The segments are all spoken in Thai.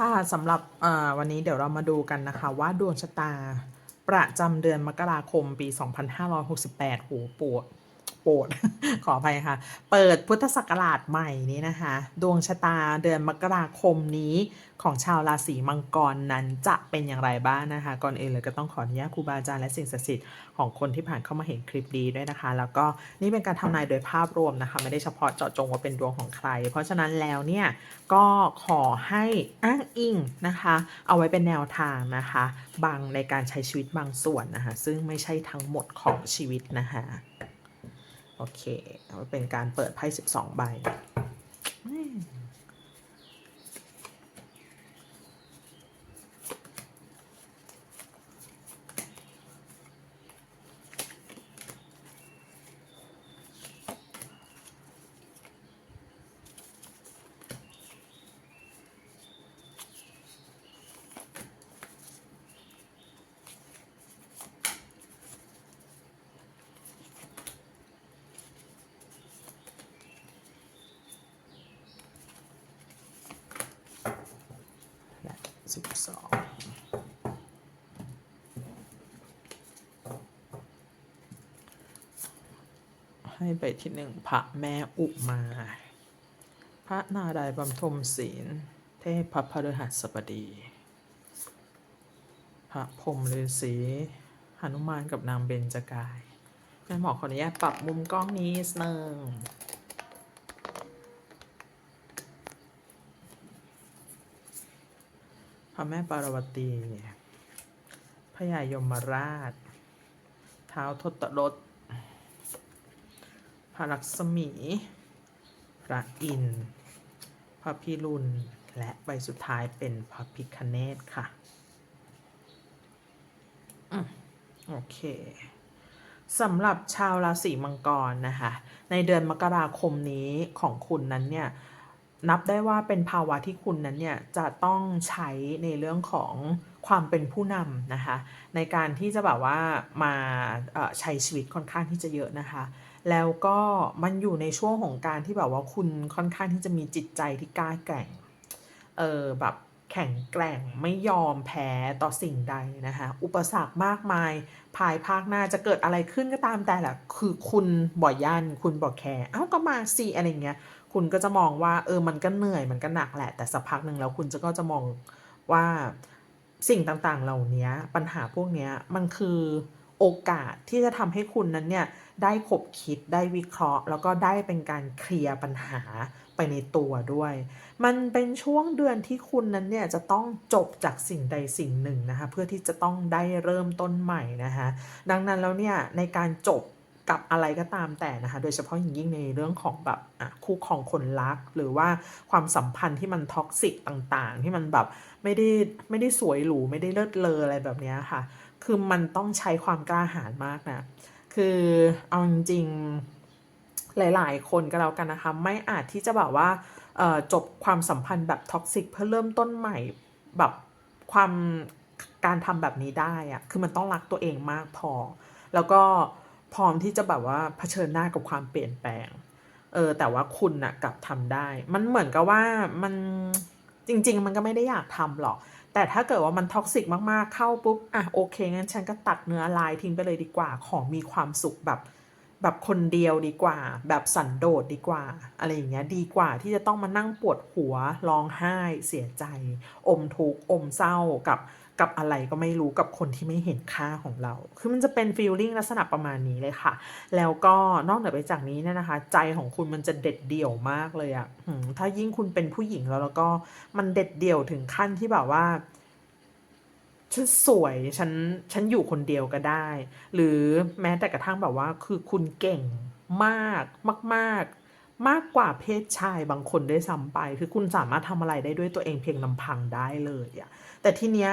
ค่ะสำหรับวันนี้เดี๋ยวเรามาดูกันนะคะ ว่าดวงชะตาประจำเดือนมกราคมปี 2568โหปวด ปวดขออภัยค่ะ เปิดพุทธศักราชใหม่นี้นะคะ ดวงชะตาเดือนมกราคมนี้ของชาวราศีมังกรนั้นจะเป็นอย่างไรบ้างนะคะ ก่อนอื่นเลยก็ต้องขออนุญาตครูบาอาจารย์และสิ่งศักดิ์สิทธิ์ของคนที่ผ่านเข้ามาเห็นคลิปดีด้วยนะคะ แล้วก็นี่เป็นการทำนายโดยภาพรวมนะคะ ไม่ได้เฉพาะเจาะจงว่าเป็นดวงของใคร เพราะฉะนั้นแล้วเนี่ยก็ขอให้อ้างอิงนะคะ เอาไว้เป็นแนวทางนะคะ บางในการใช้ชีวิตบางส่วนนะคะ ซึ่งไม่ใช่ทั้งหมดของชีวิตนะคะ โอเคเอาเป็นการเปิดไพ่12 ใบ สิบสองให้ไปที่หนึ่งพระแม่อุมา พระนารายณ์บำทมศีล เทพพระพฤหัสบดี พระพรหมฤาษีหนุมานกับนางเบญจกายแม่หมอขออนุญาตปรับมุมกล้องนี้นิดนึง ระแม่ปารวตี พระยายมราช เท้าทศรถพระลักษมี พระอินทร์พระพิรุณ และใบสุดท้ายเป็นพระพิคเนตค่ะอโอเคสำหรับชาวราศีมังกรนะคะ ในเดือนมกราคมนี้ของคุณนั้นเนี่ย นับได้ว่าเป็นภาวะที่คุณนั้นเนี่ยจะต้องใช้ในเรื่องของความเป็นผู้นำนะคะ ในการที่จะแบบว่ามาใช้ชีวิตค่อนข้างที่จะเยอะนะคะ แล้วก็มันอยู่ในช่วงของการที่แบบว่าคุณค่อนข้างที่จะมีจิตใจที่กล้าแกร่งเออแบบแข็งแกร่งไม่ยอมแพ้ต่อสิ่งใดนะคะ อุปสรรคมากมาย ภายภาคหน้าจะเกิดอะไรขึ้นก็ตามแต่แหละคือคุณบ่อยันคุณบ่อแคร์เอ้าก็มาสิอะไรเงี้ย คุณก็จะมองว่าเออมันก็เหนื่อยมันก็หนักแหละ แต่สักพักหนึ่งแล้วคุณจะก็จะมองว่าสิ่งต่างๆ เหล่านี้ปัญหาพวกนี้มันคือโอกาสที่จะทำให้คุณนั้นเนี่ยได้ขบคิดได้วิเคราะห์ แล้วก็ได้เป็นการเคลียร์ปัญหาไปในตัวด้วย มันเป็นช่วงเดือนที่คุณนั้นเนี่ยจะต้องจบจากสิ่งใดสิ่งหนึ่งนะคะ เพื่อที่จะต้องได้เริ่มต้นใหม่นะคะ ดังนั้นแล้วเนี่ยในการจบ กับอะไรก็ตามแต่นะคะ โดยเฉพาะอย่างยิ่งในเรื่องของแบบคู่ครองคนรัก หรือว่าความสัมพันธ์ที่มันท็อกซิกต่างๆ ที่มันแบบไม่ได้ไม่ได้สวยหรูไม่ได้เลิศเลออะไรแบบนี้ค่ะ คือมันต้องใช้ความกล้าหาญมากนะ คือเอาจริงๆหลายๆ คนก็แล้วกันนะคะ ไม่อาจที่จะแบบว่าจบความสัมพันธ์แบบท็อกซิกเพื่อเริ่มต้นใหม่แบบความการทำแบบนี้ได้อะคือมันต้องรักตัวเองมากพอ แล้วก็ พร้อมที่จะแบบว่าเผชิญหน้ากับความเปลี่ยนแปลง เออ แต่ว่าคุณน่ะกลับทำได้ มันเหมือนกับว่ามันจริง ๆ มันก็ไม่ได้อยากทำหรอก แต่ถ้าเกิดว่ามันท็อกซิกมากๆเข้าปุ๊บ อะโอเคงั้นฉันก็ตัดเนื้อลายทิ้งไปเลยดีกว่า ขอมีความสุขแบบแบบคนเดียวดีกว่า แบบสันโดษดีกว่า อะไรอย่างเงี้ยดีกว่าที่จะต้องมานั่งปวดหัวร้องไห้ เสียใจ อมทุกข์อมเศร้ากับ กับอะไรก็ไม่รู้กับคนที่ไม่เห็นค่าของเรา คือมันจะเป็นฟีลลิ่งลักษณะประมาณนี้เลยค่ะ แล้วก็นอกเหนือไปจากนี้เนี่ยนะคะ ใจของคุณมันจะเด็ดเดี่ยวมากเลยอะถ้ายิ่งคุณเป็นผู้หญิงแล้วแล้วก็มันเด็ดเดี่ยวถึงขั้นที่แบบว่าฉันสวยฉันฉันอยู่คนเดียวก็ได้ หรือแม้แต่กระทั่งแบบว่า คือคุณเก่งมากมาก ๆ มากกว่าเพศชายบางคนได้ซ้ำไป คือคุณสามารถทำอะไรได้ด้วยตัวเองเพียงลำพังได้เลยอะแต่ทีเนี้ย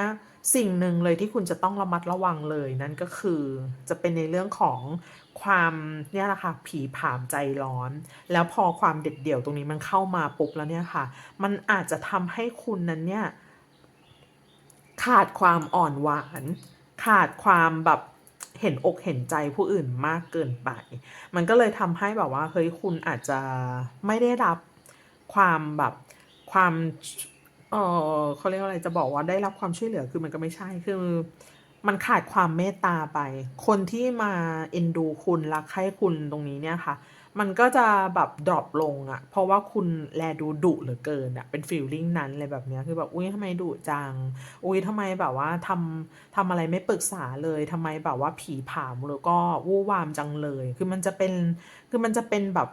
สิ่งหนึ่งเลยที่คุณจะต้องระมัดระวังเลยนั่นก็คือจะเป็นในเรื่องของความเนี่ยแหละค่ะผีผามใจร้อน แล้วพอความเด็ดเดี่ยวตรงนี้มันเข้ามาปุ๊บแล้วเนี่ยค่ะ มันอาจจะทำให้คุณนั้นเนี่ย ขาดความอ่อนหวาน ขาดความแบบเห็นอกเห็นใจผู้อื่นมากเกินไป มันก็เลยทำให้แบบว่าเฮ้ยคุณอาจจะไม่ได้รับความแบบความ เออเขาเรียกว่าอะไรจะบอกว่าได้รับความช่วยเหลือคือมันก็ไม่ใช่คือ มันขาดความเมตตาไป คนที่มาเอ็นดูคุณรักใคร่คุณตรงนี้เนี่ยค่ะ มันก็จะแบบดรอปลงอะเพราะว่าคุณแลดูดุเหลือเกินอะเป็นฟีลลิ่งนั้นเลยแบบเนี้ยคือแบบอุ๊ยทำไมดุจัง อุ๊ยทำไมแบบว่าทำทำอะไรไม่ปรึกษาเลยทำไมแบบว่าผีผามแล้วก็วู่วามจังเลย คือมันจะเป็นคือมันจะเป็นแบบ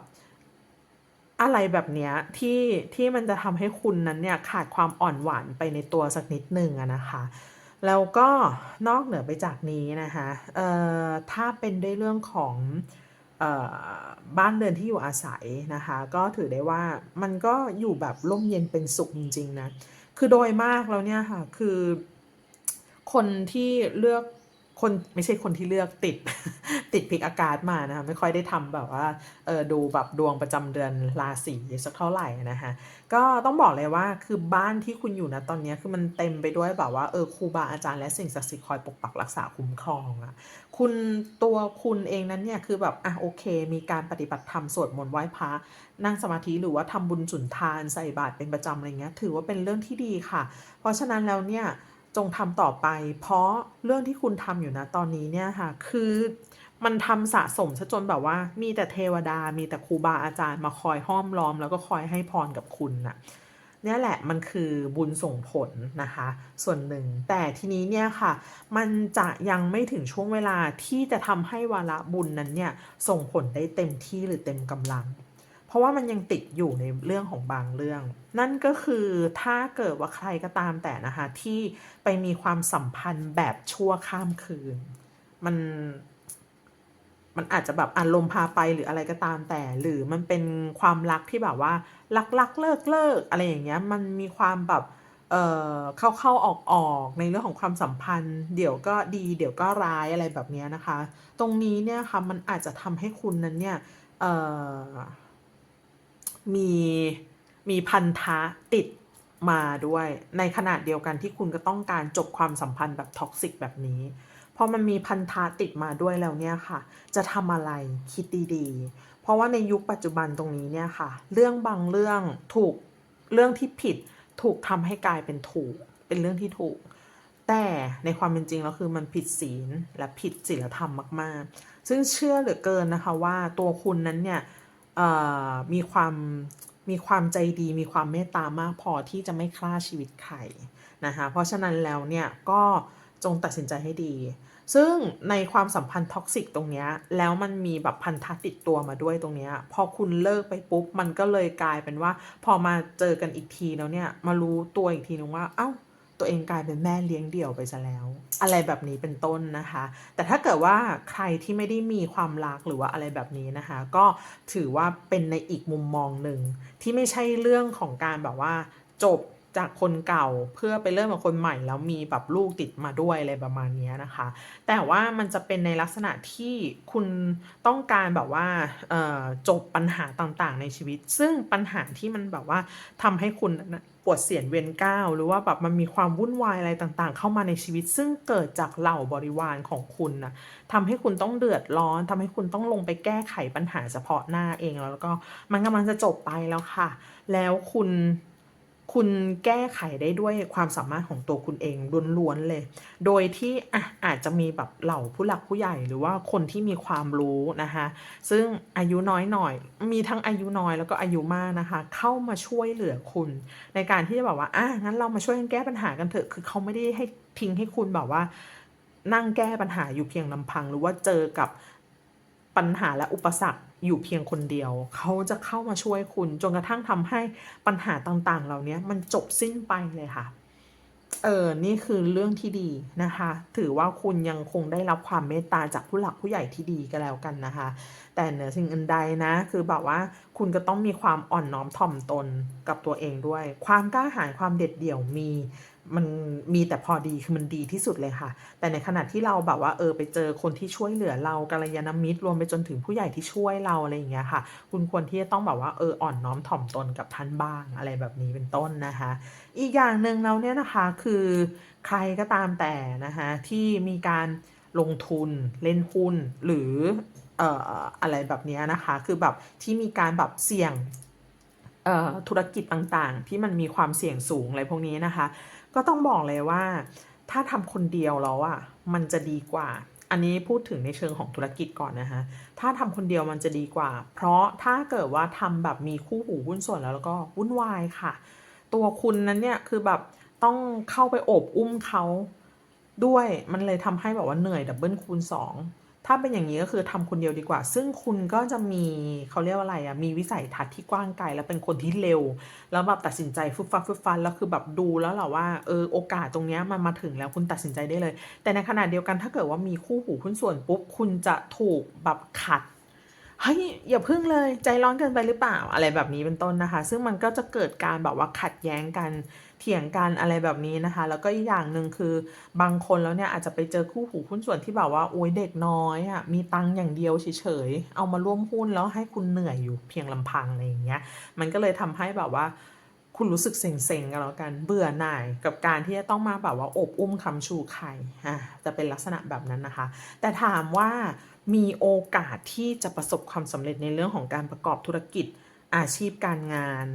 อะไรแบบเนี้ยที่ที่มันจะทำให้คุณนั้นเนี่ยขาดความอ่อนหวานไปในตัวสักนิดหนึ่งอะนะคะ แล้วก็นอกเหนือไปจากนี้นะคะเอ่อถ้าเป็นด้วยเรื่องของเอ่อบ้านเรือนที่อยู่อาศัยนะคะ ก็ถือได้ว่ามันก็อยู่แบบร่มเย็นเป็นสุขจริงๆนะ คือโดยมากแล้วเนี่ยค่ะ คือคนที่เลือก คนไม่ใช่คนที่เลือกติดติด Pick a card มานะคะไม่ค่อยได้ทำแบบว่าเออดูแบบดวงประจำเดือนราศีสักเท่าไหร่นะคะก็ต้องบอกเลยว่าคือบ้านที่คุณอยู่ณตอนนี้คือมันเต็มไปด้วยแบบว่าเออครูบาอาจารย์และสิ่งศักดิ์สิทธิ์คอยปกปักรักษาคุ้มครองอะคุณตัวคุณเองนั้นเนี่ยคือแบบอะโอเค มีการปฏิบัติธรรมสวดมนต์ไหว้พระนั่งสมาธิหรือว่าทำบุญสุนทานใส่บาตรเป็นประจำอะไรเงี้ยถือว่าเป็นเรื่องที่ดีค่ะ เพราะฉะนั้นแล้วเนี่ย จงทำต่อไป เพราะเรื่องที่คุณทำอยู่ณตอนนี้เนี่ยค่ะ คือมันทำสะสมเสียจนแบบว่า มีแต่เทวดา มีแต่ครูบาอาจารย์มาคอยห้อมล้อม แล้วก็คอยให้พรกับคุณน่ะเนี่ยแหละมันคือบุญส่งผลนะคะ ส่วนหนึ่ง แต่ทีนี้เนี่ยค่ะ มันจะยังไม่ถึงช่วงเวลาที่จะทำให้วาระบุญนั้นเนี่ยส่งผลได้เต็มที่หรือเต็มกำลัง ราะว่ามันยังติดอยู่ในเรื่องของบางเรื่อง นั่นก็คือถ้าเกิดว่าใครก็ตามแต่นะคะ ที่ไปมีความสัมพันธ์แบบชั่วข้ามคืน มันมันอาจจะแบบอารมณ์พาไปหรืออะไรก็ตามแต่ หรือมันเป็นความรักที่แบบว่ารักๆเลิกๆอะไรอย่างเงี้ยมันมีความแบบเอ่อเข้าๆออกๆในเรื่องของความสัมพันธ์ เดี๋ยวก็ดี เดี๋ยวก็ร้ายอะไรแบบเนี้ยนะคะ ตรงนี้เนี่ยค่ะมันอาจจะทำให้คุณนั้นเนี่ยเอ่อ มีมีพันธะติดมาด้วย ในขณะเดียวกันที่คุณก็ต้องการจบความสัมพันธ์แบบ toxic แบบนี้พอมันมีพันธะติดมาด้วยแล้วเนี่ยค่ะ จะทำอะไรคิดดีๆ เพราะว่าในยุคปัจจุบันตรงนี้เนี่ยค่ะ เรื่องบางเรื่องถูกเรื่องที่ผิดถูกทำให้กลายเป็นถูก เป็นเรื่องที่ถูก แต่ในความเป็นจริงแล้วคือมันผิดศีลและผิดศีลธรรมมากๆ ซึ่งเชื่อเหลือเกินนะคะว่าตัวคุณนั้นเนี่ย มีความมีความใจดีมีความเมตตามากพอที่จะไม่ฆ่าชีวิตใครนะคะเพราะฉะนั้นแล้วเนี่ยก็จงตัดสินใจให้ดี ซึ่งในความสัมพันธ์ toxic ตรงนี้แล้วมันมีแบบพันธะติดตัวมาด้วยตรงนี้พอคุณเลิกไปปุ๊บ มันก็เลยกลายเป็นว่า พอมาเจอกันอีกทีแล้วเนี่ย มารู้ตัวอีกทีหนึ่งว่าอ้า ตัวเองกลายเป็นแม่เลี้ยงเดี่ยวไปซะแล้ว อะไรแบบนี้เป็นต้นนะคะ แต่ถ้าเกิดว่าใครที่ไม่ได้มีความรักหรือว่าอะไรแบบนี้นะคะ ก็ถือว่าเป็นในอีกมุมมองหนึ่งที่ไม่ใช่เรื่องของการแบบว่าจบ จากคนเก่าเพื่อไปเริ่มกับคนใหม่ แล้วมีแบบลูกติดมาด้วยอะไรประมาณนี้นะคะ แต่ว่ามันจะเป็นในลักษณะที่คุณต้องการแบบว่าจบปัญหาต่างๆ ในชีวิต ซึ่งปัญหาที่มันแบบว่าทำให้คุณปวดเสียนเวียนก้าวหรือว่าแบบมันมีความวุ่นวายอะไรต่างๆ เข้ามาในชีวิต ซึ่งเกิดจากเหล่าบริวารของคุณนะทำให้คุณต้องเดือดร้อนทำให้คุณต้องลงไปแก้ไขปัญหาเฉพาะหน้าเองแล้วก็มันกำลังจะจบไปแล้วค่ะ แล้วคุณ คุณแก้ไขได้ด้วยความสามารถของตัวคุณเองล้วนๆเลย โดยที่อะอาจจะมีแบบเหล่าผู้หลักผู้ใหญ่หรือว่าคนที่มีความรู้นะคะซึ่งอายุน้อยหน่อย มีทั้งอายุน้อยแล้วก็อายุมากนะคะ เข้ามาช่วยเหลือคุณ ในการที่จะแบบว่าอ่างั้นเรามาช่วยกันแก้ปัญหากันเถอะคือเขาไม่ได้ให้ทิ้งให้คุณแบบว่า นั่งแก้ปัญหาอยู่เพียงลำพังหรือว่าเจอกับ ปัญหาและอุปสรรคอยู่เพียงคนเดียว เขาจะเข้ามาช่วยคุณจนกระทั่งทำให้ปัญหาต่างๆ เหล่านี้มันจบสิ้นไปเลยค่ะ เออ นี่คือเรื่องที่ดีนะคะ ถือว่าคุณยังคงได้รับความเมตตาจากผู้หลักผู้ใหญ่ที่ดีก็แล้วกันนะคะ แต่เหนือสิ่งอื่นใดนะ คือแบบว่าคุณก็ต้องมีความอ่อนน้อมถ่อมตนกับตัวเองด้วย ความกล้าหาญความเด็ดเดี่ยวมี มันมีแต่พอดีคือมันดีที่สุดเลยค่ะ แต่ในขณะที่เราแบบว่าเออไปเจอคนที่ช่วยเหลือเรากัลยาณมิตรรวมไปจนถึงผู้ใหญ่ที่ช่วยเราอะไรอย่างเงี้ยค่ะ คุณควรที่จะต้องแบบว่าเอออ่อนน้อมถ่อมตนกับท่านบ้างอะไรแบบนี้เป็นต้นนะคะ อีกอย่างหนึ่งแล้วเนี่ยนะคะคือใครก็ตามแต่นะคะที่มีการลงทุนเล่นหุ้นหรือเอ่ออะไรแบบนี้นะคะ คือแบบที่มีการแบบเสี่ยงธุรกิจต่างๆ ที่มันมีความเสี่ยงสูงอะไรพวกนี้นะคะ ก็ต้องบอกเลยว่า ถ้าทำคนเดียวแล้วอะมันจะดีกว่า อันนี้พูดถึงในเชิงของธุรกิจก่อนนะคะ ถ้าทำคนเดียวมันจะดีกว่า เพราะถ้าเกิดว่าทำแบบมีคู่หูหุ้นส่วนแล้วแล้วก็วุ่นวายค่ะ ตัวคุณนั้นเนี่ยคือแบบต้องเข้าไปโอบอุ้มเขาด้วยมันเลยทำให้แบบว่าเหนื่อยดับเบิลคูณสอง ถ้าเป็นอย่างนี้ก็คือทำคนเดียวดีกว่า ซึ่งคุณก็จะมีเขาเรียกว่าอะไรอะมีวิสัยทัศน์ที่กว้างไกลแล้วเป็นคนที่เร็ว แล้วแบบตัดสินใจฟึบฟับฟึบฟันแล้วคือแบบดูแล้วแหละว่าเออโอกาสตรงเนี้ยมันมาถึงแล้วคุณตัดสินใจได้เลย แต่ในขณะเดียวกันถ้าเกิดว่ามีคู่หูหุ้นส่วนปุ๊บคุณจะถูกแบบขัดเฮ้ยอย่าพึ่งเลยใจร้อนเกินไปหรือเปล่าอะไรแบบนี้เป็นต้นนะคะ ซึ่งมันก็จะเกิดการแบบว่าขัดแย้งกัน เถียงกันอะไรแบบนี้นะคะ แล้วก็อีกอย่างหนึ่งคือบางคนแล้วเนี่ยอาจจะไปเจอคู่หูหุ้นส่วนที่แบบว่าโอ้ยเด็กน้อยอะ่ะมีตังค์อย่างเดียวเฉยๆเอามาร่วมหุ้นแล้วให้คุณเหนื่อยอยู่เพียงลำพังอะไรอย่างเงี้ยมันก็เลยทำให้แบบว่าคุณรู้สึกเซ็งๆกันแล้วกันเบื่อหน่ายกับการที่จะต้องมาแบบว่าอบอุ้มคำชูใครอะจะเป็นลักษณะแบบนั้นนะคะ แต่ถามว่ามีโอกาสที่จะประสบความสำเร็จในเรื่องของการประกอบธุรกิจอาชีพการงาน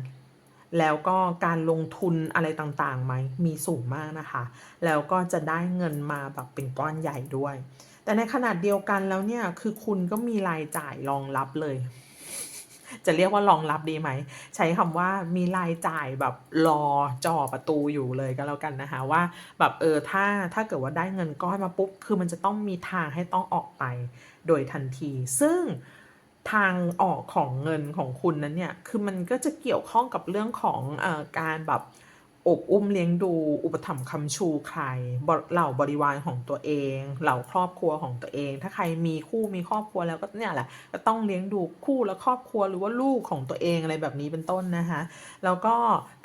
แล้วก็การลงทุนอะไรต่างๆไหมมีสูงมากนะคะ แล้วก็จะได้เงินมาแบบเป็นก้อนใหญ่ด้วย แต่ในขนาดเดียวกันแล้วเนี่ยคือคุณก็มีรายจ่ายรองรับเลย จะเรียกว่ารองรับดีไหม ใช้คำว่ามีรายจ่ายแบบรอจ่อประตูอยู่เลยก็แล้วกันนะคะว่าแบบเออถ้าถ้าเกิดว่าได้เงินก้อนมาปุ๊บคือมันจะต้องมีทางให้ต้องออกไปโดยทันที ซึ่ง ทางออกของเงินของคุณนั้นเนี่ย คือมันก็จะเกี่ยวข้องกับเรื่องของอการแบบอบอุ้มเลี้ยงดูอุปถัมภ์คำชูใครเหล่าบริวารของตัวเอง เหล่าครอบครัวของตัวเอง ถ้าใครมีคู่มีครอบครัวแล้วก็เนี่ยแหละก็ต้องเลี้ยงดูคู่และครอบครัวหรือว่าลูกของตัวเองอะไรแบบนี้เป็นต้นนะคะ แล้วก็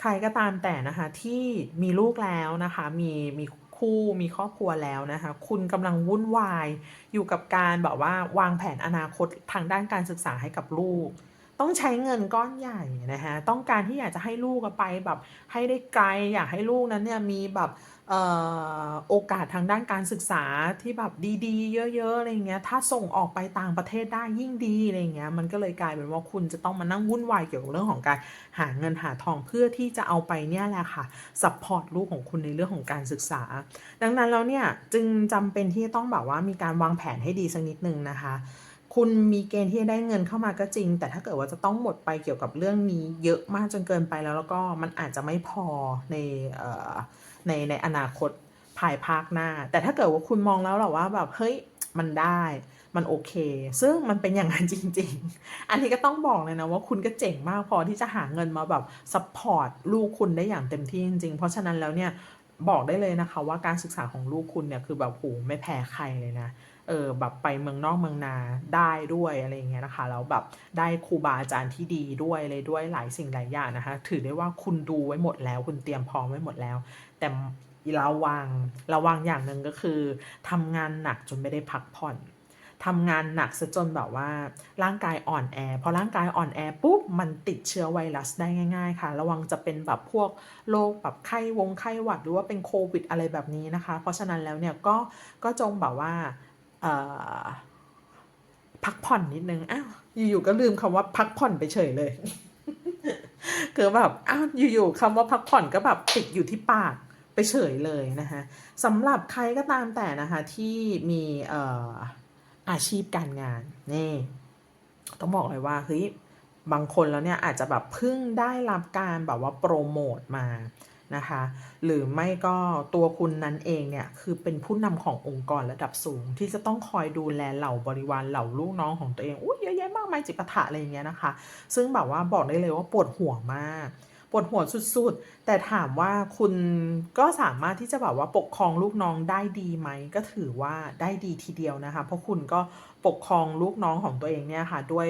ใครก็ตามแต่นะคะที่มีลูกแล้วนะคะมีมี คู่มีครอบครัวแล้วนะคะ คุณกำลังวุ่นวายอยู่กับการแบบว่าวางแผนอนาคตทางด้านการศึกษาให้กับลูก ต้องใช้เงินก้อนใหญ่นะคะต้องการที่อยากจะให้ลูกไปแบบให้ได้ไกลอยากให้ลูกนั้นเนี่ยมีแบบ โอกาสทางด้านการศึกษาที่แบบดีๆ เยอะๆอะไรเงี้ยถ้าส่งออกไปต่างประเทศได้ยิ่งดีอะไรเงี้ยมันก็เลยกลายเป็นว่าคุณจะต้องมานั่งวุ่นวายเกี่ยวกับเรื่องของการหาเงินหาทองเพื่อที่จะเอาไปเนี่ยแหละค่ะซัพพอร์ตลูกของคุณในเรื่องของการศึกษา ดังนั้นแล้วเนี่ยจึงจำเป็นที่จะต้องแบบว่ามีการวางแผนให้ดีสักนิดนึงนะคะ คุณมีเกณฑ์ที่จะได้เงินเข้ามาก็จริง แต่ถ้าเกิดว่าจะต้องหมดไปเกี่ยวกับเรื่องนี้เยอะมากจนเกินไปแล้วแล้วก็มันอาจจะไม่พอในในในอนาคตภายภาคหน้า แต่ถ้าเกิดว่าคุณมองแล้วแหละว่าแบบเฮ้ยมันได้มันโอเค ซึ่งมันเป็นอย่างนั้นจริง ๆ อันนี้ก็ต้องบอกเลยนะว่าคุณก็เจ๋งมากพอที่จะหาเงินมาแบบซัพพอร์ตลูกคุณได้อย่างเต็มที่จริงๆ เพราะฉะนั้นแล้วเนี่ยบอกได้เลยนะคะว่าการศึกษาของลูกคุณเนี่ยคือแบบโหไม่แพ้ใครเลยนะ เออแบบไปเมืองนอกเมืองนาได้ด้วยอะไรอย่างเงี้ยนะคะแล้วแบบได้ครูบาอาจารย์ที่ดีด้วยเลยด้วยหลายสิ่งหลายอย่างนะคะ ถือได้ว่าคุณดูไว้หมดแล้ว คุณเตรียมพร้อมไว้หมดแล้ว แต่ระวังระวังอย่างหนึ่งก็คือทำงานหนักจนไม่ได้พักผ่อนทำงานหนักซะจนแบบว่าร่างกายอ่อนแอพอร่างกายอ่อนแอปุ๊บมันติดเชื้อไวรัสได้ง่าย ๆ ค่ะ ระวังจะเป็นแบบพวกโรคแบบไข้วงไข้หวัดหรือว่าเป็นโควิดอะไรแบบนี้นะคะ เพราะฉะนั้นแล้วเนี่ยก็ก็จงแบบว่า พักผ่อนนิดนึง อ้าว อยู่ๆก็ลืมคำว่าพักผ่อนไปเฉยเลย คือแบบ อ้าว อยู่ๆคำว่าพักผ่อนก็แบบติดอยู่ที่ปากไปเฉยเลยนะคะสำหรับใครก็ตามแต่นะคะที่มีเอ่ออาชีพการงานนี่ต้องบอกเลยว่าเฮ้ยบางคนแล้วเนี่ยอาจจะแบบเพิ่งได้รับการแบบว่าโปรโมทมา นะคะ หรือไม่ก็ตัวคุณนั้นเองเนี่ยคือเป็นผู้นำขององค์กรระดับสูง ที่จะต้องคอยดูแลเหล่าบริวารเหล่าลูกน้องของตัวเองอุ้ยเยอะแยะมากมายจิปาถะอะไรอย่างเงี้ยนะคะ ซึ่งแบบว่าบอกได้เลยว่าปวดหัวมากปวดหัวสุดๆ แต่ถามว่าคุณก็สามารถที่จะแบบว่าปกครองลูกน้องได้ดีไหม ก็ถือว่าได้ดีทีเดียวนะคะ เพราะคุณก็ปกครองลูกน้องของตัวเองเนี่ยค่ะ ด้วย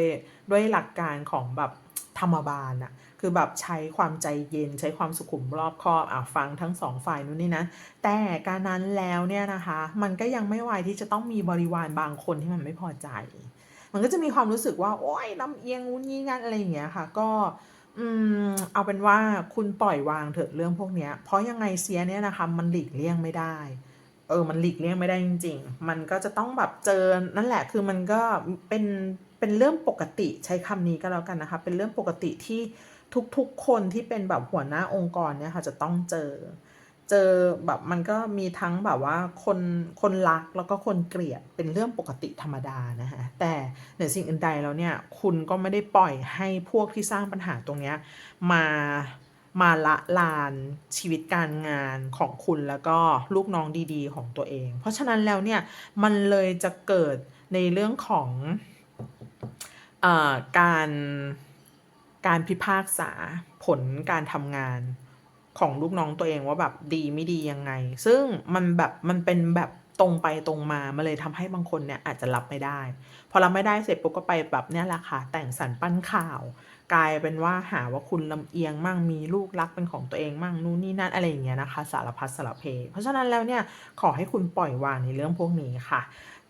ด้วยหลักการของแบบ ธรรมบาลอะคือแบบใช้ความใจเย็นใช้ความสุขุมรอบคอบอะฟังทั้งสองฝ่ายนู้นนี่นะ แต่การนั้นแล้วเนี่ยนะคะ มันก็ยังไม่ไวที่จะต้องมีบริวารบางคนที่มันไม่พอใจ มันก็จะมีความรู้สึกว่า โอ๊ยลำเอียงงุนงี้งั้นอะไรอย่างเงี้ยค่ะ ก็อืมเอาเป็นว่าคุณปล่อยวางเถอะเรื่องพวกเนี้ย เพราะยังไงเสียเนี่ยนะคะ มันหลีกเลี่ยงไม่ได้ เออมันหลีกเลี่ยงไม่ได้จริง ๆ มันก็จะต้องแบบเจอนั่นแหละคือมันก็เป็นเป็นเรื่องปกติใช้คำนี้ก็แล้วกันนะคะ เป็นเรื่องปกติที่ทุกๆคนที่เป็นแบบหัวหน้าองค์กรเนี่ยค่ะจะต้องเจอ เจอแบบมันก็มีทั้งแบบว่าคนคนรักแล้วก็คนเกลียดเป็นเรื่องปกติธรรมดานะคะแต่เหนือสิ่งอื่นใดแล้วเนี่ยคุณก็ไม่ได้ปล่อยให้พวกที่สร้างปัญหาตรงเนี้ยมา มาละลานชีวิตการงานของคุณแล้วก็ลูกน้องดีๆ ของตัวเอง เพราะฉะนั้นแล้วเนี่ยมันเลยจะเกิดในเรื่องของอการการพิพากษาผลการทำงานของลูกน้องตัวเองว่าแบบดีไม่ดียังไง ซึ่งมันแบบมันเป็นแบบตรงไปตรงมามันเลยทำให้บางคนเนี่ยอาจจะรับไม่ได้ พอรับไม่ได้เสร็จปุ๊บก็ไปแบบเนี่ยแหละค่ะแต่งสรรปั้นข่าว กลายเป็นว่าหาว่าคุณลำเอียงมั่งมีลูกรักเป็นของตัวเองมั่งนู่นนี่นั่นอะไรอย่างเงี้ยนะคะ สารพัดสารเพ เพราะฉะนั้นแล้วเนี่ยขอให้คุณปล่อยวางในเรื่องพวกนี้ค่ะ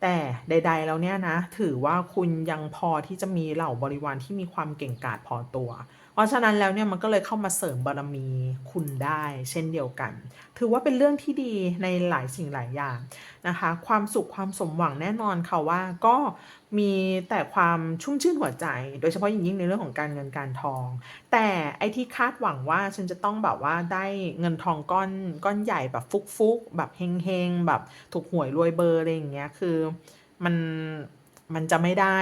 แต่ใด ๆ แล้วเนี่ยนะ ถือว่าคุณยังพอที่จะมีเหล่าบริวารที่มีความเก่งกาจพอตัว เพราะฉะนั้นแล้วเนี่ยมันก็เลยเข้ามาเสริมบารมีคุณได้เช่นเดียวกัน ถือว่าเป็นเรื่องที่ดีในหลายสิ่งหลายอย่างนะคะ ความสุขความสมหวังแน่นอนค่ะว่าก็มีแต่ความชุ่มชื่นหัวใจ โดยเฉพาะอย่างยิ่งในเรื่องของการเงินการทอง แต่ไอที่คาดหวังว่าฉันจะต้องแบบว่าได้เงินทองก้อนก้อนใหญ่แบบฟุกๆแบบเฮงๆแบบถูกหวยรวยเบอร์อะไรอย่างเงี้ยคือมัน มันจะไม่ได้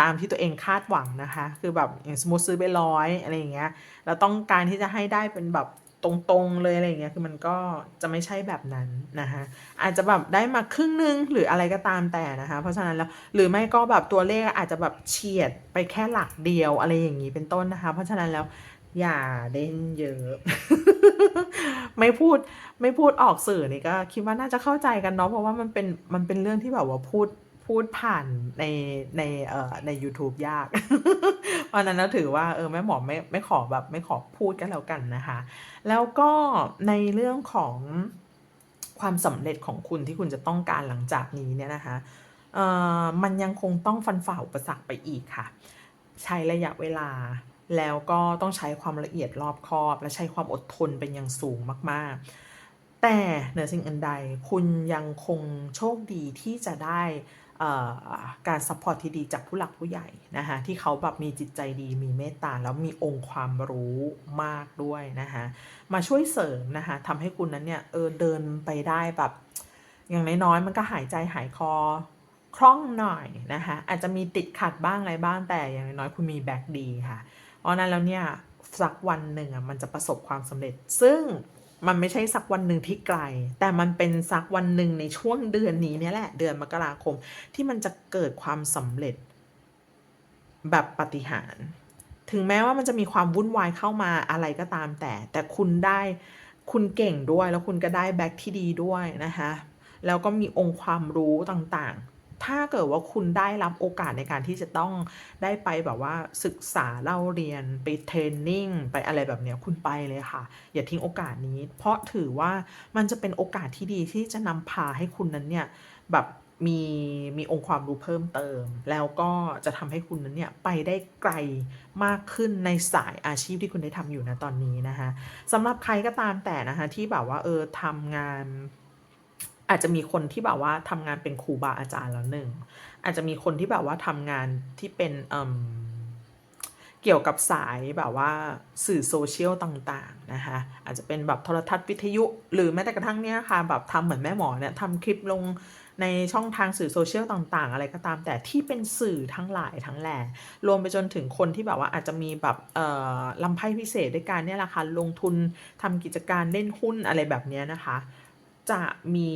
ตามที่ตัวเองคาดหวังนะคะ คือแบบอย่างสมมติซื้อไปร้อยอะไรอย่างเงี้ยแล้วต้องการที่จะให้ได้เป็นแบบตรงๆเลยอะไรอย่างเงี้ยคือมันก็จะไม่ใช่แบบนั้นนะคะอาจจะแบบได้มาครึ่งหนึงหรืออะไรก็ตามแต่นะคะเพราะฉะนั้นแล้วหรือไม่ก็แบบตัวเลขอาจจะแบบเฉียดไปแค่หลักเดียวอะไรอย่างนี้เป็นต้นนะคะ เพราะฉะนั้นแล้วอย่าเล่นเยอะ ไม่พูดไม่พูดออกสื่อนี่ก็คิดว่าน่าจะเข้าใจกันเนาะเพราะว่ามันเป็นมันเป็นเรื่องที่แบบว่าพูด พูดผ่านในในเอ่อใน YouTube ยาก เพราะนั้นเราถือว่าเออแม่หมอไม่ไม่ขอแบบไม่ขอพูดกันแล้วกันนะคะ แล้วก็ในเรื่องของความสำเร็จของคุณที่คุณจะต้องการหลังจากนี้เนี่ยนะคะเอ่อมันยังคงต้องฟันฝ่าอุปสรรคไปอีกค่ะ ใช้ระยะเวลาแล้วก็ต้องใช้ความละเอียดรอบคอบ และใช้ความอดทนเป็นอย่างสูงมาก ๆ แต่เหนือสิ่งอื่นใด คุณยังคงโชคดีที่จะได้ การซัพพอร์ตที่ดีจากผู้หลักผู้ใหญ่นะคะที่เขาแบบมีจิตใจดีมีเมตตาแล้วมีองค์ความรู้มากด้วยนะคะมาช่วยเสริมนะคะทำให้คุณนั้นเนี่ยเออเดินไปได้แบบ อย่างน้อยๆมันก็หายใจหายคอคล่องหน่อยนะคะอาจจะมีติดขัดบ้างอะไรบ้างแต่อย่างน้อยๆคุณมีแบ็กดีค่ะเพราะฉะนั้นแล้วเนี่ยสักวันหนึ่งอะมันจะประสบความสำเร็จซึ่ง มันไม่ใช่สักวันหนึ่งที่ไกล แต่มันเป็นสักวันหนึ่งในช่วงเดือนนี้เนี่ยแหละ เดือนมกราคม ที่มันจะเกิดความสำเร็จ แบบปฏิหารถึงแม้ว่ามันจะมีความวุ่นวายเข้ามาอะไรก็ตามแต่ แต่คุณได้คุณเก่งด้วยแล้วคุณก็ได้แบ็คที่ดีด้วยนะคะ แล้วก็มีองค์ความรู้ต่างๆ ถ้าเกิดว่าคุณได้รับโอกาสในการที่จะต้องได้ไปแบบว่าศึกษาเล่าเรียนไปเทรนนิ่งไปอะไรแบบเนี้ยคุณไปเลยค่ะ อย่าทิ้งโอกาสนี้ เพราะถือว่ามันจะเป็นโอกาสที่ดีที่จะนำพาให้คุณนั้นเนี่ยแบบมีมีองค์ความรู้เพิ่มเติม แล้วก็จะทำให้คุณนั้นเนี่ยไปได้ไกลมากขึ้นในสายอาชีพที่คุณได้ทำอยู่นะตอนนี้นะคะสำหรับใครก็ตามแต่นะคะที่แบบว่าเออทำงาน อาจจะมีคนที่แบบว่าทำงานเป็นครูบาอาจารย์แล้วหนึ่งอาจจะมีคนที่แบบว่าทำงานที่เป็นเอ่มเกี่ยวกับสายแบบว่าสื่อโซเชียลต่างๆนะคะอาจจะเป็นแบบโทรทัศน์วิทยุ หรือแม้แต่กระทั่งเนี้ยค่ะแบบทำเหมือนแม่หมอเนี่ยทำคลิปลงในช่องทางสื่อโซเชียลต่างๆ อะไรก็ตามแต่ที่เป็นสื่อทั้งหลายทั้งแหล่รวมไปจนถึงคนที่แบบว่าอาจจะมีแบบลำไพ่พิเศษด้วยการเนี่ยแหละค่ะลงทุนทำกิจการเล่นหุ้นอะไรแบบเนี้ยนะคะ จะมี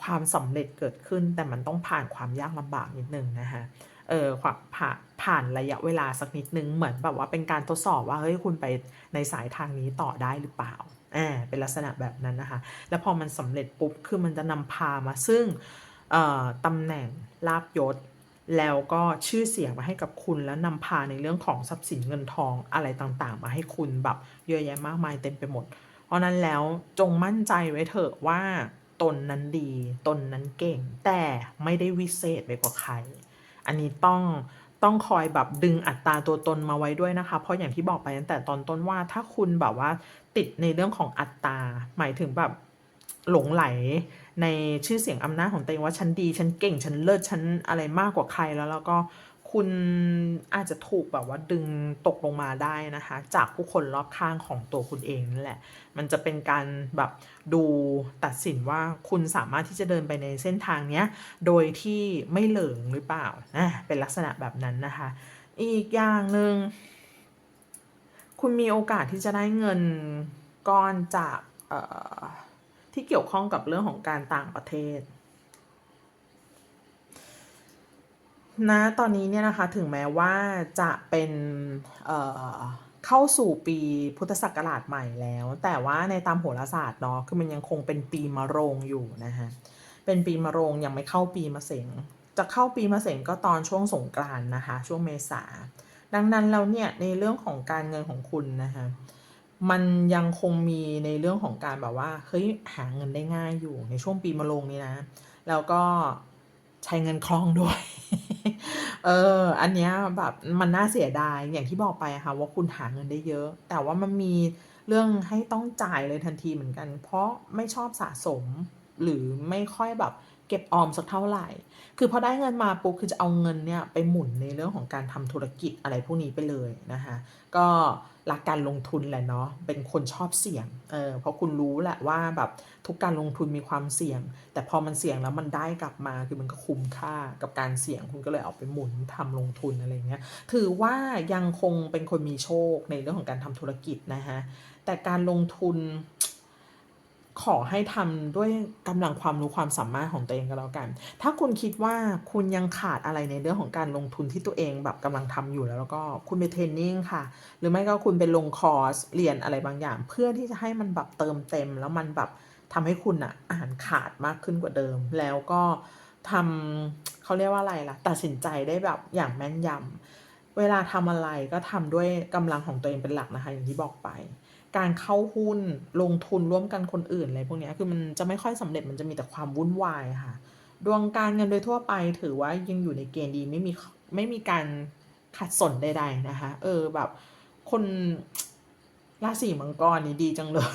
ความสำเร็จเกิดขึ้น แต่มันต้องผ่านความยากลำบากนิดนึงนะคะเออผ่านผ่านระยะเวลาสักนิดนึงเหมือนแบบว่าเป็นการทดสอบว่าเฮ้ยคุณไปในสายทางนี้ต่อได้หรือเปล่าอ่าเป็นลักษณะแบบนั้นนะคะ แล้วพอมันสำเร็จปุ๊บคือมันจะนำพามาซึ่งตำแหน่งลาบยศ แล้วก็ชื่อเสียงมาให้กับคุณแล้วนำพาในเรื่องของทรัพย์สินเงินทองอะไรต่างๆ มาให้คุณแบบเยอะแยะมากมายเต็มไปหมด ราะนั้นแล้วจงมั่นใจไว้เถอะว่าตนนั้นดี ตนนั้นเก่ง แต่ไม่ได้วิเศษไปกว่าใคร อันนี้ต้องต้องคอยแบบดึงอัตราตัวตนมาไว้ด้วยนะคะ เพราะอย่างที่บอกไปตั้งแต่ตอนต้นว่าถ้าคุณแบบว่าติดในเรื่องของอัตราหมายถึงแบบหลงไหลในชื่อเสียงอำนาจของตัวเองว่าฉันดี ฉันเก่ง ฉันเลิศ ฉันอะไรมากกว่าใครแล้วแล้วก็ คุณอาจจะถูกแบบว่าดึงตกลงมาได้นะคะ จากผู้คนรอบข้างของตัวคุณเองนั่นแหละ มันจะเป็นการแบบดูตัดสินว่าคุณสามารถที่จะเดินไปในเส้นทางเนี้ย โดยที่ไม่เหลิงหรือเปล่านะเป็นลักษณะแบบนั้นนะคะ อีกอย่างหนึ่งคุณมีโอกาสที่จะได้เงินก้อนจากที่เกี่ยวข้องกับเรื่องของการต่างประเทศ นะตอนนี้เนี่ยนะคะถึงแม้ว่าจะเป็นเเข้าสู่ปีพุทธศักราชใหม่แล้ว แต่ว่าในตามโหราศาสตร์เนาะคือมันยังคงเป็นปีมะโรงอยู่นะคะเป็นปีมะโรงยังไม่เข้าปีมะเสงจะเข้าปีมะเสงก็ตอนช่วงสงกรานต์นะคะ ช่วงเมษาดังนั้นแล้วเนี่ยในเรื่องของการเงินของคุณนะคะมันยังคงมีในเรื่องของการแบบว่าเฮ้ยหาเงินได้ง่ายอยู่ในช่วงปีมะโรงนี้นะ แล้วก็ ใช้เงินคล่องด้วย เออ อันเนี้ยแบบมันน่าเสียดายอย่างที่บอกไปอะค่ะว่าคุณหาเงินได้เยอะ แต่ว่ามันมีเรื่องให้ต้องจ่ายเลยทันทีเหมือนกัน เพราะไม่ชอบสะสมหรือไม่ค่อยแบบ เก็บออมสักเท่าไหร่ คือพอได้เงินมาปุ๊บคือจะเอาเงินเนี่ยไปหมุนในเรื่องของการทำธุรกิจอะไรพวกนี้ไปเลยนะคะก็รักการลงทุนแหละเนาะเป็นคนชอบเสี่ยงเออเพราะคุณรู้แหละว่าแบบทุกการลงทุนมีความเสี่ยง แต่พอมันเสี่ยงแล้วมันได้กลับมาคือมันก็คุ้มค่ากับการเสี่ยงคุณก็เลยเอาไปหมุนทำลงทุนอะไรเงี้ยถือว่ายังคงเป็นคนมีโชคในเรื่องของการทำธุรกิจนะฮะแต่การลงทุน ขอให้ทำด้วยกำลังความรู้ความสามารถของตัวเองก็แล้วกัน ถ้าคุณคิดว่าคุณยังขาดอะไรในเรื่องของการลงทุนที่ตัวเองแบบกำลังทำอยู่แล้ว แล้วก็คุณไปเทรนนิ่งค่ะ หรือไม่ก็คุณไปลงคอร์สเรียนอะไรบางอย่าง เพื่อที่จะให้มันแบบเติมเต็ม แล้วมันแบบทำให้คุณอะอ่านขาดมากขึ้นกว่าเดิม แล้วก็ทำเขาเรียกว่าอะไรล่ะ ตัดสินใจได้แบบอย่างแม่นยำเวลาทำอะไรก็ทำด้วยกำลังของตัวเองเป็นหลักนะคะ อย่างที่บอกไป การเข้าหุ้นลงทุนร่วมกันคนอื่นอะไรพวกนี้คือมันจะไม่ค่อยสำเร็จมันจะมีแต่ความวุ่นวายค่ะ ดวงการเงินโดยทั่วไปถือว่ายังอยู่ในเกณฑ์ดีไม่มีไม่มีการขัดสนใด ๆนะคะ เออแบบคนราศีมังกรนี่ดีจังเลย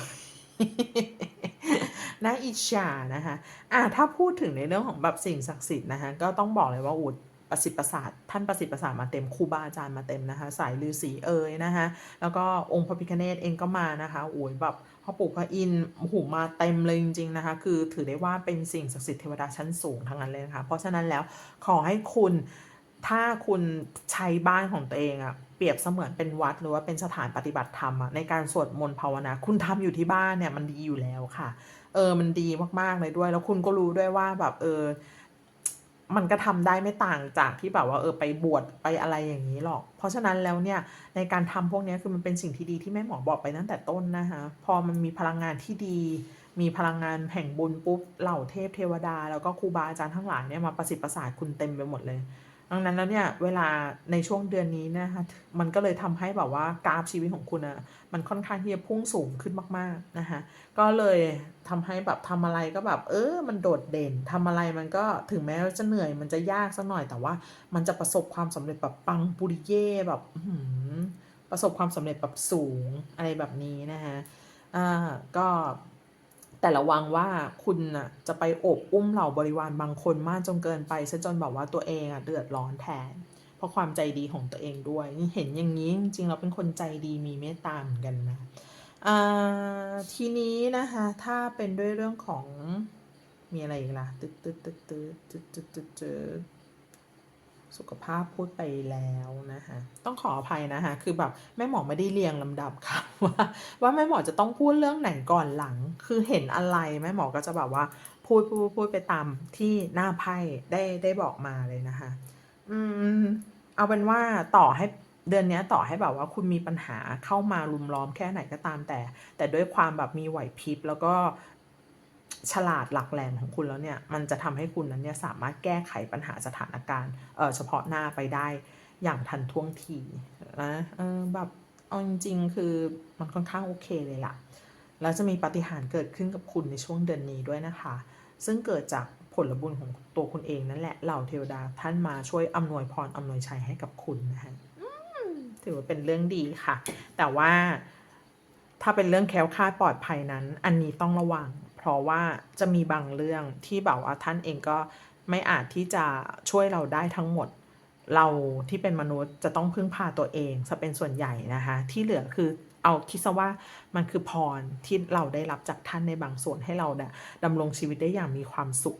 น่าอิจฉานะคะ อะถ้าพูดถึงในเรื่องของแบบสิ่งศักดิ์สิทธิ์นะคะ ก็ต้องบอกเลยว่าอุด ประสิทธิ์ประสาทท่านประสิทธิ์ประสาทมาเต็มครูบาอาจารย์มาเต็มนะคะ สายลือสีเอ๋ยนะคะ แล้วก็องค์พระพิฆเนศเองก็มานะคะโอ้ยแบบพ่อปู่พระอินทร์หูมาเต็มเลยจริงๆนะคะ คือถือได้ว่าเป็นสิ่งศักดิ์สิทธิ์เทวดาชั้นสูงทั้งนั้นเลยนะคะ เพราะฉะนั้นแล้วขอให้คุณถ้าคุณใช้บ้านของตัวเองอะเปรียบเสมือนเป็นวัดหรือว่าเป็นสถานปฏิบัติธรรมอะในการสวดมนต์ภาวนา คุณทำอยู่ที่บ้านเนี่ยมันดีอยู่แล้วค่ะ เออมันดีมากๆเลยด้วย แล้วคุณก็รู้ด้วยว่าแบบเออ มันก็ทำได้ไม่ต่างจากที่แบบว่าเออไปบวชไปอะไรอย่างนี้หรอก เพราะฉะนั้นแล้วเนี่ยในการทำพวกนี้คือมันเป็นสิ่งที่ดีที่แม่หมอบอกไปตั้งแต่ต้นนะคะพอมันมีพลังงานที่ดี มีพลังงานแห่งบุญปุ๊บเหล่าเทพเทวดา แล้วก็ครูบาอาจารย์ทั้งหลายเนี่ยมาประสิทธิ์ประสาทคุณเต็มไปหมดเลย ดังนั้นแล้วเนี่ยเวลาในช่วงเดือนนี้นะคะมันก็เลยทำให้แบบว่ากราฟชีวิตของคุณอะมันค่อนข้างที่จะพุ่งสูงขึ้นมากๆนะคะก็เลยทำให้แบบทำอะไรก็แบบ เออ มันโดดเด่นทำอะไรมันก็ถึงแม้ว่าจะเหนื่อยมันจะยากสักหน่อย แต่ว่ามันจะประสบความสำเร็จแบบปังปุริเย่แบบประสบความสำเร็จแบบสูงอะไรแบบนี้นะคะอ่าก็ แต่ระวังว่าคุณน่ะจะไปอบอุ้มเหล่าบริวารบางคนมากจนเกินไปซะจนแบบว่าตัวเองอะเดือดร้อนแทน เพราะความใจดีของตัวเองด้วย เห็นอย่างนี้จริงเราเป็นคนใจดีมีเมตตาเหมือนกันนะทีนี้นะคะถ้าเป็นด้วยเรื่องของมีอะไรอีกล่ะตึ๊ดตึ๊ดตึ๊ดตึ๊ดตึ๊ดตึ๊ดตึ๊ด สุขภาพพูดไปแล้วนะคะต้องขออภัยนะคะคือแบบแม่หมอไม่ได้เรียงลำดับค่ะว่าว่าแม่หมอจะต้องพูดเรื่องไหนก่อนหลัง คือเห็นอะไรแม่หมอก็จะแบบว่าพูดพูดพูดไปตามที่หน้าไพ่ได้ได้บอกมาเลยนะคะอืมเอาเป็นว่าต่อให้เดือนนี้ต่อให้แบบว่าคุณมีปัญหาเข้ามาลุมล้อมแค่ไหนก็ตามแต่ แต่ด้วยความแบบมีไหวพริบแล้วก็ ฉลาดหลักแหลมของคุณแล้วเนี่ยมันจะทำให้คุณนั้นเนี่ยสามารถแก้ไขปัญหาสถานการณ์เฉพาะหน้าไปได้อย่างทันท่วงทีนะเออแบบเอาจริงๆคือมันค่อนข้างโอเคเลยล่ะแล้วจะมีปาฏิหารย์เกิดขึ้นกับคุณในช่วงเดือนนี้ด้วยนะคะ ซึ่งเกิดจากผลบุญของตัวคุณเองนั่นแหละเหล่าเทวดาท่านมาช่วยอำนวยพรอำนวยชัยให้กับคุณนะคะถือว่าเป็นเรื่องดีค่ะ แต่ว่าถ้าเป็นเรื่องแคล้วคลาดปลอดภัยนั้น อันนี้ต้องระวัง เพราะว่าจะมีบางเรื่องที่แบบว่าท่านเองก็ไม่อาจที่จะช่วยเราได้ทั้งหมด เราที่เป็นมนุษย์จะต้องพึ่งพาตัวเองจะเป็นส่วนใหญ่นะคะ ที่เหลือคือเอาคิดซะว่ามันคือพรที่เราได้รับจากท่านในบางส่วนให้เราเนี่ยดำรงชีวิตได้อย่างมีความสุข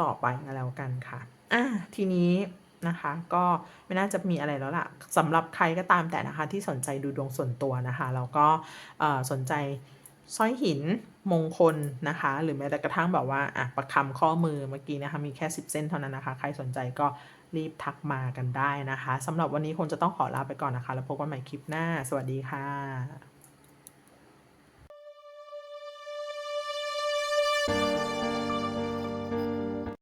ต่อไปก็แล้วกันค่ะอะทีนี้นะคะก็ไม่น่าจะมีอะไรแล้วล่ะสำหรับใครก็ตามแต่นะคะที่สนใจดูดวงส่วนตัวนะคะแล้วก็สนใจ สร้อยหินมงคลนะคะ หรือแม้แต่กระทั่งแบบว่าอะประคำข้อมือเมื่อกี้นะคะ มีแค่ 10 เส้นเท่านั้นนะคะ ใครสนใจก็รีบทักมากันได้นะคะสำหรับวันนี้คงจะต้องขอลาไปก่อนนะคะ แล้วพบกันใหม่คลิปหน้า สวัสดีค่ะ